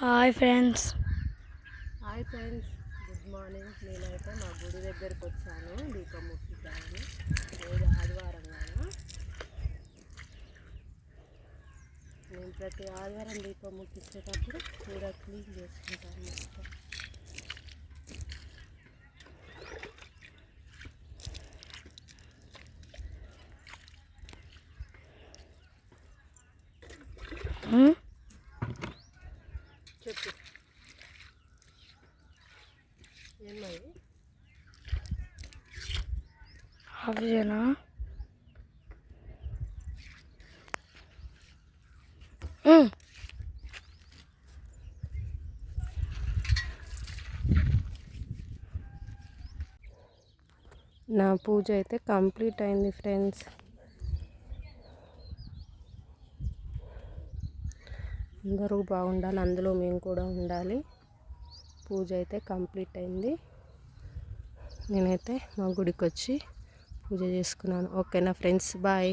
Hi friends. Hi friends good morning. నేనైతే మా గుడి దగ్గరకు వచ్చాను దీపం ముట్టిద్దామని రోజు ఆదివారం కదా. నేను ప్రతి ఆదివారం దీపం ముట్టించేటప్పుడు కూడా క్లీన్ చేసుకుంటాను మొత్తం. చెప్పు ఏమది నా పూజ అయితే కంప్లీట్ అయింది ఫ్రెండ్స్. అందరూ బాగుండాలి అందులో మేము కూడా ఉండాలి. పూజ అయితే కంప్లీట్ అయింది. నేనైతే మా గుడికి వచ్చి పూజ చేసుకున్నాను. ఓకేనా ఫ్రెండ్స్? బాయ్.